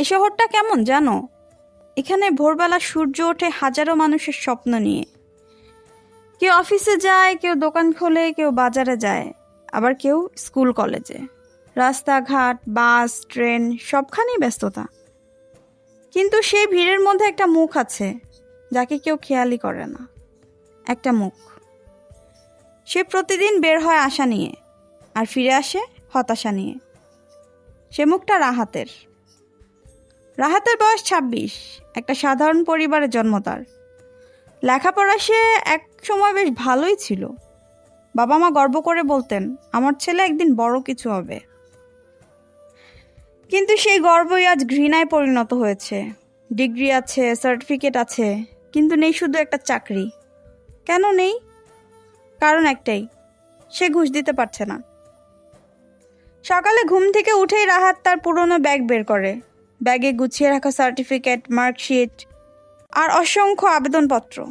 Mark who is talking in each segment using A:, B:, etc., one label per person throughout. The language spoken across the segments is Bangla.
A: এ শহরটা কেমন জানো? এখানে ভোরবেলা সূর্য ওঠে হাজারো মানুষের স্বপ্ন নিয়ে। কেউ অফিসে যায়, কেউ দোকান খোলে, কেউ বাজারে যায়, আবার কেউ স্কুল, কলেজে। রাস্তাঘাট, বাস, ট্রেন, সবখানেই ব্যস্ততা। কিন্তু সেই ভিড়ের মধ্যে একটা মুখ আছে, যাকে কেউ খেয়ালই করে না। একটা মুখ। সে প্রতিদিন বের হয় আশা নিয়ে, আর ফিরে আসে হতাশা নিয়ে। সে মুখটা রাহাতের। রাহাতের বয়স ছাব্বিশ। একটা সাধারণ পরিবারে জন্ম তার। লেখাপড়া সে এক সময় বেশ ভালোই ছিল। বাবা মা গর্ব করে বলতেন, আমার ছেলে একদিন বড় কিছু হবে। কিন্তু সেই গর্বই আজ ঘৃণায় পরিণত হয়েছে। ডিগ্রি আছে, সার্টিফিকেট আছে, কিন্তু নেই শুধু একটা চাকরি। কেন নেই? কারণ একটাই, সে ঘুষ দিতে পারছে না। সকালে ঘুম থেকে উঠেই রাহাত তার পুরনো ব্যাগ বের করে। ব্যাগে গুছিয়ে রাখা সার্টিফিকেট, মার্কশিট আর অসংখ্য আবেদনপত্র।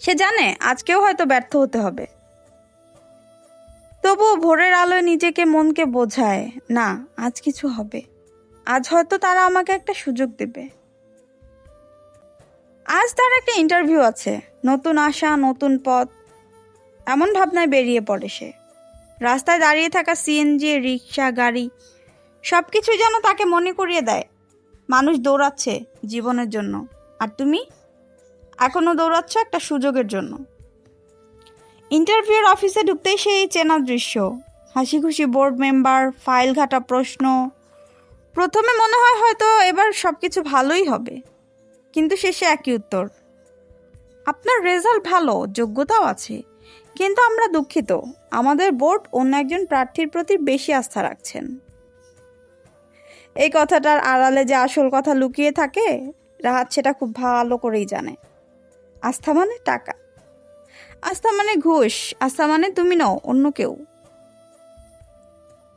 A: সে জানে আজকেও হয়তো ব্যর্থ হতে হবে। তবুও ভোরের আলোয় নিজেকে মনকে বোঝায়, না, আজ কিছু হবে। আজ হয়তো তারা আমাকে একটা সুযোগ দেবে। আজ তার একটা ইন্টারভিউ আছে। নতুন আশা, নতুন পথ। এমন ভাবনায় বেরিয়ে পড়ে সে। রাস্তায় দাঁড়িয়ে থাকা সিএনজি রিক্সা গাড়ি সব কিছু যেন তাকে মনে করিয়ে দেয়। মানুষ দৌড়াচ্ছে জীবনের জন্য। আর তুমি? এখনও দৌড়াচ্ছ একটা সুযোগের জন্য। ইন্টারভিউর অফিসে ঢুকতেই সেই চেনা দৃশ্য। হাসি খুশি বোর্ড মেম্বার ফাইল ঘাটা প্রশ্ন। প্রথমে মনে হয় হয়তো এবার সব কিছু ভালোই হবে। কিন্তু শেষে একই উত্তর। আপনার রেজাল্ট ভালো, যোগ্যতাও আছে। কিন্তু আমরা দুঃখিত। আমাদের বোর্ড অন্য একজন প্রার্থীর প্রতি বেশি আস্থা রাখছেন। এই কথাটার আড়ালে যে আসল কথা লুকিয়ে থাকে, রাহাত সেটা খুব ভালো করেই জানে। আস্থা মানে টাকা। আস্থা মানে ঘুষ, আস্থা মানে তুমি নও, অন্য কেউ।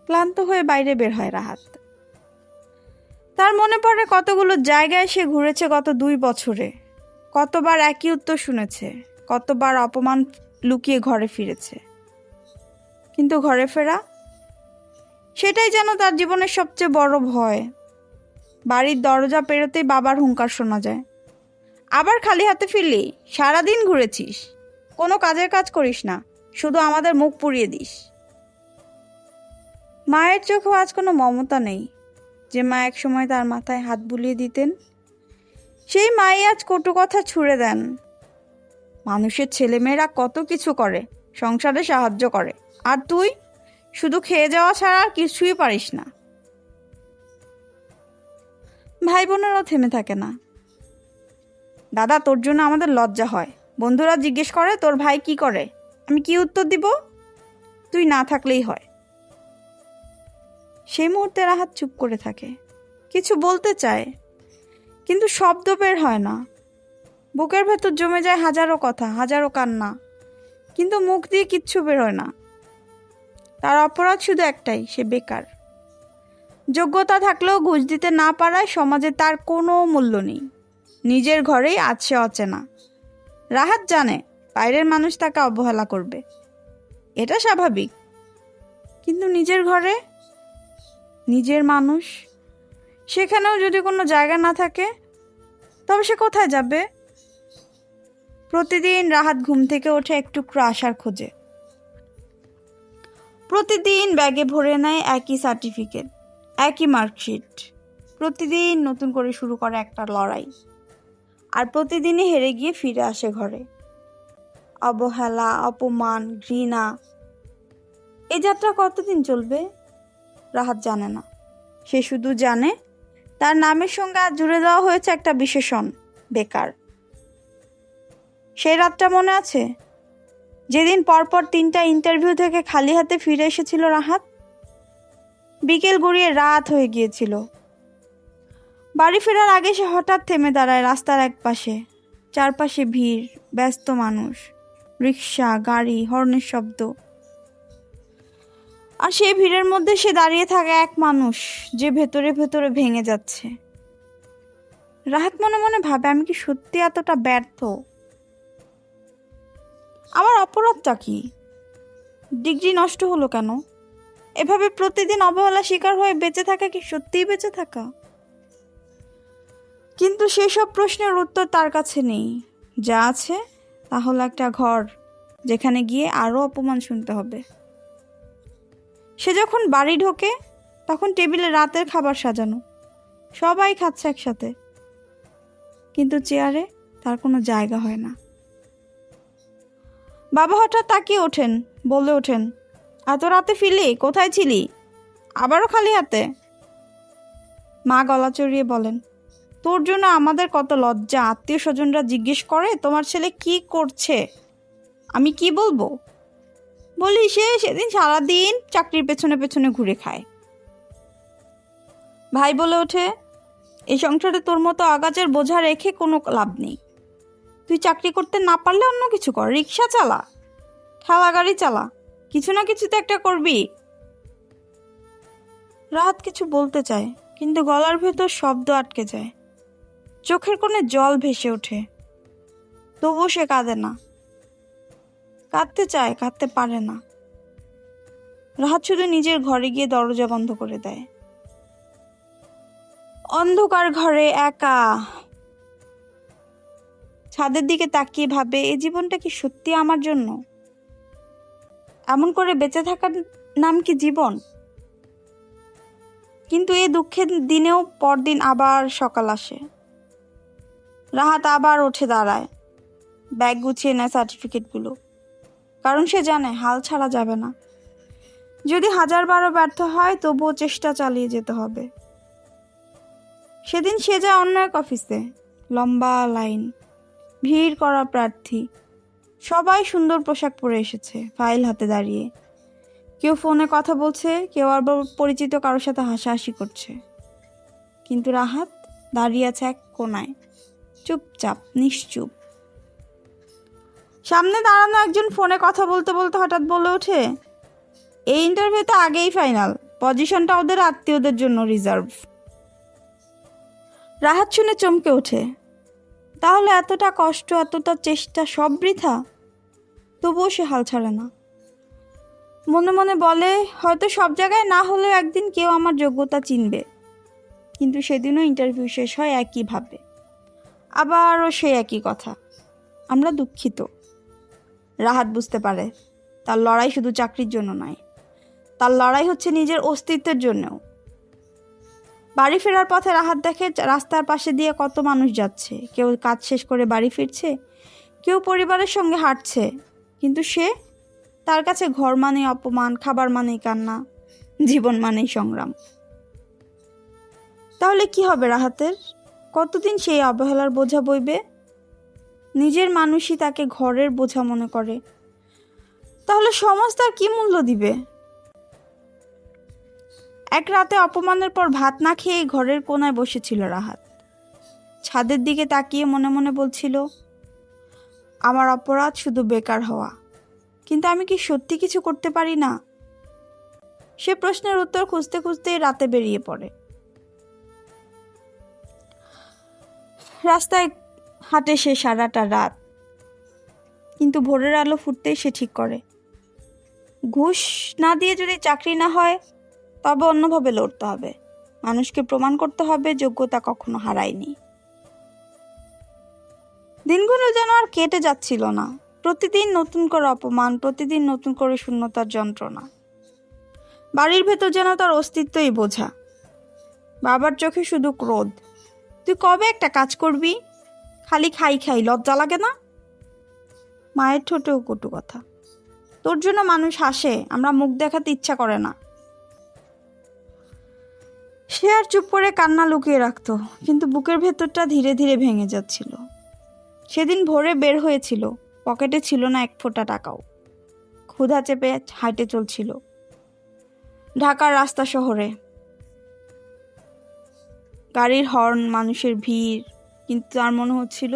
A: ক্লান্ত হয়ে বাইরে বের হয় রাহাত। তার মনে পড়ে কতগুলো জায়গায় সে ঘুরেছে গত দুই বছরে। কতবার একই উত্তর শুনেছে, কতবার অপমান লুকিয়ে ঘরে ফিরেছে। কিন্তু ঘরে ফেরা সেটাই যেন তার জীবনের সবচেয়ে বড় ভয়। বাড়ির দরজা পেরোতেই বাবার হুঙ্কার শোনা যায়। আবার খালি হাতে ফিরলি, সারাদিন ঘুরেছিস। কোনো কাজের কাজ করিস না, শুধু আমাদের মুখ পুড়িয়ে দিস। মায়ের চোখেও আজ কোনো মমতা নেই। যে মা এক সময় তার মাথায় হাত বুলিয়ে দিতেন, সেই মাই আজ কটু কথা ছুড়ে দেন। মানুষের ছেলেমেয়েরা কত কিছু করে, সংসারে সাহায্য করে। আর তুই? শুধু খেয়ে যাওয়া ছাড়া আর কিছুই পারিস না। ভাই বোনেরাও থেমে থাকে না। দাদা, তোর জন্য আমাদের লজ্জা হয়। বন্ধুরা জিজ্ঞেস করে, তোর ভাই কি করে? আমি কি উত্তর দিব? তুই না থাকলেই হয়। সেই মুহূর্তে রাহাত চুপ করে থাকে। কিছু বলতে চায়, কিন্তু শব্দ বের হয় না। বুকের ভেতর জমে যায় হাজারো কথা, হাজারো কান্না, কিন্তু মুখ দিয়ে কিচ্ছু বেরোয় না। তার অপরাধ শুধু একটাই, সে বেকার। যোগ্যতা থাকলেও ঘুষ দিতে না পারায় সমাজে তার কোনো মূল্য নেই। নিজের ঘরেই আছে অচেনা। রাহাত জানে বাইরের মানুষ তাকে অবহেলা করবে। এটা স্বাভাবিক। কিন্তু নিজের ঘরে? নিজের মানুষ? সেখানেও যদি কোনো জায়গা না থাকে, তবে সে কোথায় যাবে? প্রতিদিন রাহাত ঘুম থেকে ওঠে একটু আসার খোঁজে। প্রতিদিন ব্যাগে ভরে নেয় একই সার্টিফিকেট, একই মার্কশিট। প্রতিদিন নতুন করে শুরু করে একটা লড়াই। আর প্রতিদিনই হেরে গিয়ে ফিরে আসে ঘরে। অবহেলা, অপমান, ঘৃণা এই যাত্রা কতদিন চলবে? রাহাত জানে না। সে শুধু জানে, তার নামের সঙ্গে আজ জুড়ে দেওয়া হয়েছে একটা বিশেষণ, বেকার। সেই রাতটা মনে আছে? যেদিন পরপর তিনটা ইন্টারভিউ থেকে খালি হাতে ফিরে এসেছিল রাহাত, বিকেল গড়িয়ে রাত হয়ে গিয়েছিল। বাড়ি ফেরার আগে সে হঠাৎ থেমে দাঁড়ায় রাস্তার এক পাশে। চারপাশে ভিড়, ব্যস্ত মানুষ, রিক্সা, গাড়ি, হর্নের শব্দ। আর সেই ভিড়ের মধ্যে সে দাঁড়িয়ে থাকে এক মানুষ যে ভেতরে ভেতরে ভেঙে যাচ্ছে। রাহাত মনে মনে ভাবে, আমি কি সত্যি এতটা ব্যর্থ? আমার অপরাধটা কি? ডিগ্রি নষ্ট হলো কেন? এভাবে প্রতিদিন অবহেলা শিকার হয়ে বেঁচে থাকা কি সত্যিই বেঁচে থাকা? কিন্তু সেসব প্রশ্নের উত্তর তার কাছে নেই। যা আছে তা হলো একটা ঘর, যেখানে গিয়ে আরও অপমান শুনতে হবে। সে যখন বাড়ি ঢোকে, তখন টেবিলে রাতের খাবার সাজানো। সবাই খাচ্ছে একসাথে। কিন্তু চেয়ারে তার কোনো জায়গা হয় না। বাবা হঠাৎ তাকিয়ে ওঠেন, বলে ওঠেন, এত রাতে ফিরলি? কোথায় ছিলি? আবারও খালি হাতে? মা গলা চড়িয়ে বলেন, তোর জন্য আমাদের কত লজ্জা আত্মীয় স্বজনরা জিজ্ঞেস করে, তোমার ছেলে কি করছে? আমি কি বলব? বলি, সে সেদিন সারাদিন চাকরির পেছনে পেছনে ঘুরে খায়। ভাই বলে ওঠে, এই সংসারে তোর মতো আগাছের বোঝা রেখে কোনো লাভ নেই। তুই চাকরি করতে না পারলে অন্য কিছু কর, রিক্সা চালা ঠেলা গাড়ি চালা, কিছু না কিছু তো একটা করবি। রাত কিছু বলতে চায়, কিন্তু গলার ভেতর শব্দ আটকে যায়। চোখের কোণে জল ভেসে ওঠে। তবুও সে কাঁদে না। কাঁদতে চায়, কাঁদতে পারে না। রাহাত শুধু নিজের ঘরে গিয়ে দরজা বন্ধ করে দেয়। অন্ধকার ঘরে একা ছাদের দিকে তাকিয়ে ভাবে এই জীবনটা কি সত্যি আমার জন্য? এমন করে বেঁচে থাকার নাম কি জীবন? কিন্তু এই দুঃখের দিনেও পরদিন আবার সকাল আসে। রাহাত আবার উঠে দাঁড়ায়, ব্যাগ গুছিয়ে নেয় সার্টিফিকেটগুলো। কারণ সে জানে হাল ছাড়া যাবে না। যদি হাজার বারো ব্যর্থ হয়, তবুও চেষ্টা চালিয়ে যেতে হবে। সেদিন সে যায় অন্য এক অফিসে, লম্বা লাইন। ভিড় করা প্রার্থী। সবাই সুন্দর পোশাক পরে এসেছে, ফাইল হাতে দাঁড়িয়ে। কেউ ফোনে কথা বলছে, কেউ আবার পরিচিত কারোর সাথে হাসাহাসি করছে। কিন্তু রাহাত দাঁড়িয়ে আছে এক কোনায়, চুপচাপ, নিশ্চুপ। সামনে দাঁড়ানো একজন ফোনে কথা বলতে বলতে হঠাৎ বলে ওঠে, এই ইন্টারভিউতে আগেই ফাইনাল পজিশনটা ওদের আত্মীয়দের জন্য রিজার্ভ রাহাত শুনে চমকে ওঠে তাহলে এতটা কষ্ট, এতটা চেষ্টা সব বৃথা? তবুও সে হাল ছাড়ে না। মনে মনে বলে, হয়তো সব জায়গায় না হলেও একদিন কেউ আমার যোগ্যতা চিনবে। কিন্তু সেদিনও ইন্টারভিউ শেষ হয় একইভাবে আবারও সেই একই কথা। আমরা দুঃখিত। রাহাত বুঝতে পারে, তার লড়াই শুধু চাকরির জন্য নয়। তার লড়াই হচ্ছে নিজের অস্তিত্বের জন্যও। বাড়ি ফেরার পথে রাহাত দেখে রাস্তার পাশে দিয়ে কত মানুষ যাচ্ছে। কেউ কাজ শেষ করে বাড়ি ফিরছে, কেউ পরিবারের সঙ্গে হাঁটছে, কিন্তু সে তার কাছে ঘর মানেই অপমান, খাবার মানেই কান্না, জীবন মানেই সংগ্রাম। তাহলে কি হবে রাহাতের? কতদিন সেই অবহেলার বোঝা বইবে? নিজের মানুষই তাকে ঘরের বোঝা মনে করে। তাহলে সমাজ তার কী মূল্য দিবে? এক রাতে অপমানের পর ভাত না খেয়ে ঘরের কোনায় বসেছিল রাহাত। ছাদের দিকে তাকিয়ে মনে মনে বলছিল, আমার অপরাধ শুধু বেকার হওয়া। কিন্তু আমি কি সত্যি কিছু করতে পারি না? সে প্রশ্নের উত্তর খুঁজতে খুঁজতেই রাতে বেরিয়ে পড়ে। রাস্তায় হাঁটে সে সারাটা রাত, কিন্তু ভোরের আলো ফুটতেই সে ঠিক করে। ঘুষ না দিয়ে যদি চাকরি না হয় তবে অন্যভাবে লড়তে হবে। মানুষকে প্রমাণ করতে হবে, যোগ্যতা কখনো হারায়নি। দিনগুলো যেন আর কেটে যাচ্ছিল না। প্রতিদিন নতুন করে অপমান, প্রতিদিন নতুন করে শূন্যতার যন্ত্রণা। বাড়ির ভেতর যেন তার অস্তিত্বই বোঝা। বাবার চোখে শুধু ক্রোধ। তুই কবে একটা কাজ করবি? খালি খাই খাই, লজ্জা লাগে না? মায়ের ঠোঁটেও কটু কথা। তোর জন্য মানুষ হাসে, আমরা মুখ দেখাতে ইচ্ছা করে না। সে আর চুপ করে কান্না লুকিয়ে রাখত, কিন্তু বুকের ভেতরটা ধীরে ধীরে ভেঙে যাচ্ছিল। সেদিন ভোরে বের হয়েছিল, পকেটে ছিল না এক ফোঁটা টাকাও। ক্ষুধা চেপে হাঁটে চলছিল। ঢাকার রাস্তা শহরে। গাড়ির হর্ন, মানুষের ভিড়, কিন্তু তার মনে হচ্ছিল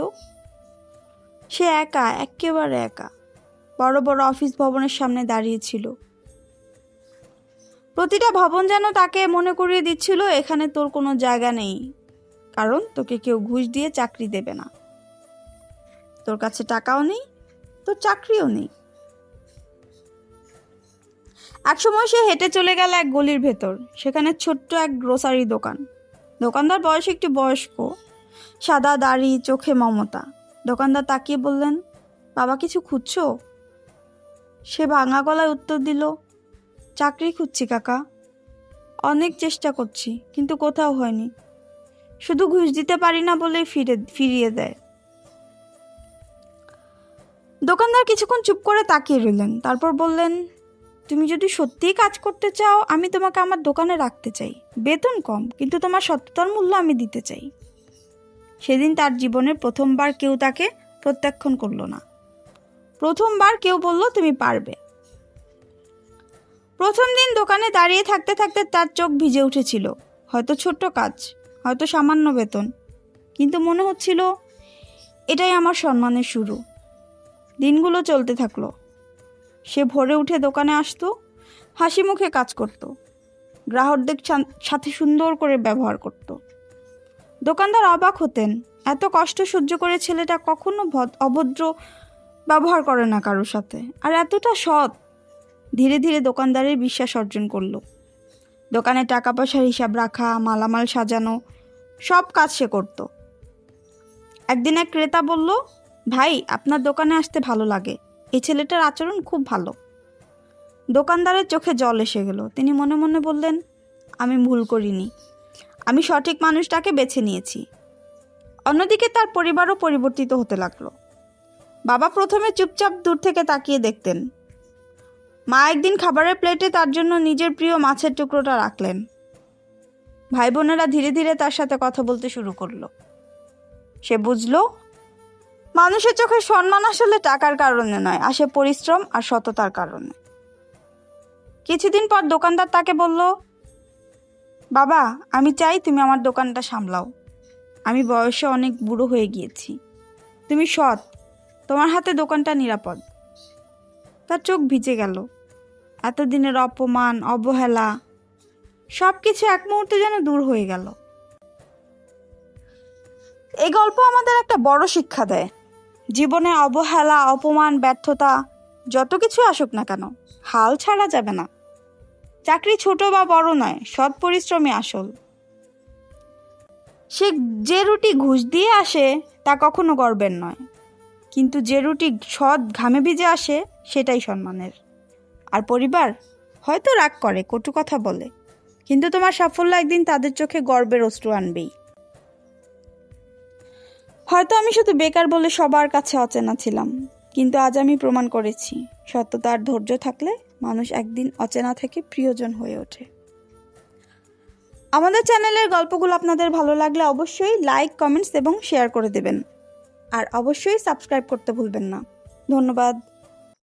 A: সে একা একেবারে একা। বড় বড় অফিস ভবনের সামনে দাঁড়িয়েছিল প্রতিটা ভবন যেন তাকে মনে করিয়ে দিচ্ছিল, এখানে তোর কোনো জায়গা নেই। কারণ তোকে কেউ ঘুষ দিয়ে চাকরি দেবে না। তোর কাছে টাকাও নেই, তোর চাকরিও নেই। একসময় সে হেঁটে চলে গেল এক গলির ভেতর, সেখানে ছোট্ট এক গ্রোসারি দোকান। দোকানদার বয়স একটু বয়স্ক, সাদা দাড়ি, চোখে মমতা। দোকানদার তাকিয়ে বললেন, বাবা, কিছু খুঁজছো? সে ভাঙা গলায় উত্তর দিল চাকরি খুঁজছি, কাকা। অনেক চেষ্টা করছি, কিন্তু কোথাও হয়নি। শুধু ঘুষ দিতে পারি না বলে ফিরে, ফিরিয়ে দেয়। দোকানদার কিছুক্ষণ চুপ করে তাকিয়ে রইলেন। তারপর বললেন, তুমি যদি সত্যিই কাজ করতে চাও, আমি তোমাকে আমার দোকানে রাখতে চাই। বেতন কম, কিন্তু তোমার সত্যতার মূল্য আমি দিতে চাই। সেদিন তার জীবনের প্রথমবার কেউ তাকে প্রত্যাখ্যান করল না। প্রথমবার কেউ বলল, তুমি পারবে। প্রথম দিন দোকানে দাঁড়িয়ে থাকতে থাকতে তার চোখ ভিজে উঠেছিল। হয়তো ছোট্ট কাজ, হয়তো সামান্য বেতন। কিন্তু মনে হচ্ছিল, এটাই আমার সম্মানের শুরু। দিনগুলো চলতে থাকল। সে ভোরে উঠে দোকানে আসতো, হাসি মুখে কাজ করত। গ্রাহকদের সাথে সুন্দর করে ব্যবহার করত। দোকানদার অবাক হতেন, এত কষ্ট সহ্য করে ছেলেটা কখনো ভদ- অভদ্র ব্যবহার করে না কারোর সাথে। আর এতটা সৎ ধীরে ধীরে দোকানদারের বিশ্বাস অর্জন করল। দোকানে টাকা পয়সার হিসাব রাখা, মালামাল সাজানো, সব কাজ সে করত। একদিন এক ক্রেতা বলল, ভাই, আপনার দোকানে আসতে ভালো লাগে। এই ছেলেটার আচরণ খুব ভালো। দোকানদারের চোখে জল এসে গেল। তিনি মনে মনে বললেন, আমি ভুল করিনি। আমি সঠিক মানুষটাকে বেছে নিয়েছি। অন্যদিকে তার পরিবারও পরিবর্তিত হতে লাগল। বাবা প্রথমে চুপচাপ দূর থেকে তাকিয়ে দেখতেন। মা একদিন খাবারের প্লেটে তার জন্য নিজের প্রিয় মাছের টুকরোটা রাখলেন। ভাই বোনেরা ধীরে ধীরে তার সাথে কথা বলতে শুরু করল। সে বুঝলো, মানুষের চোখে সম্মান আসলে টাকার কারণে নয় আসে পরিশ্রম আর সততার কারণে। কিছুদিন পর দোকানদার তাকে বলল, বাবা, আমি চাই তুমি আমার দোকানটা সামলাও। আমি বয়সে অনেক বুড়ো হয়ে গিয়েছি। তুমি সৎ, তোমার হাতে দোকানটা নিরাপদ। তার চোখ ভিজে গেল। এতদিনের অপমান, অবহেলা সব কিছু এক মুহূর্তে যেন দূর হয়ে গেল। এই গল্প আমাদের একটা বড় শিক্ষা দেয়। জীবনে অবহেলা, অপমান, ব্যর্থতা, যত কিছু আসুক না কেন, হাল ছাড়া যাবে না। চাকরি ছোট বা বড় নয়, সৎ পরিশ্রমী আসল। সে যে রুটি ঘুষ দিয়ে আসে, তা কখনো গর্বের নয়। কিন্তু যে রুটি সৎ ঘামে ভিজে আসে সেটাই সম্মানের। আর পরিবার হয়তো রাগ করে, কটু কথা বলে, কিন্তু তোমার সাফল্য একদিন তাদের চোখে গর্বের অশ্রু আনবেই। হয়তো আমি শুধু বেকার বলে সবার কাছে অচেনা ছিলাম, কিন্তু আজ আমি প্রমাণ করেছি, সত্যতা আর ধৈর্য থাকলে মানুষ একদিন অচেনা থেকে প্রিয়জন হয়ে ওঠে। আমাদের চ্যানেলের গল্পগুলো আপনাদের ভালো লাগলে অবশ্যই লাইক কমেন্টস এবং শেয়ার করে দেবেন। আর অবশ্যই সাবস্ক্রাইব করতে ভুলবেন না। ধন্যবাদ।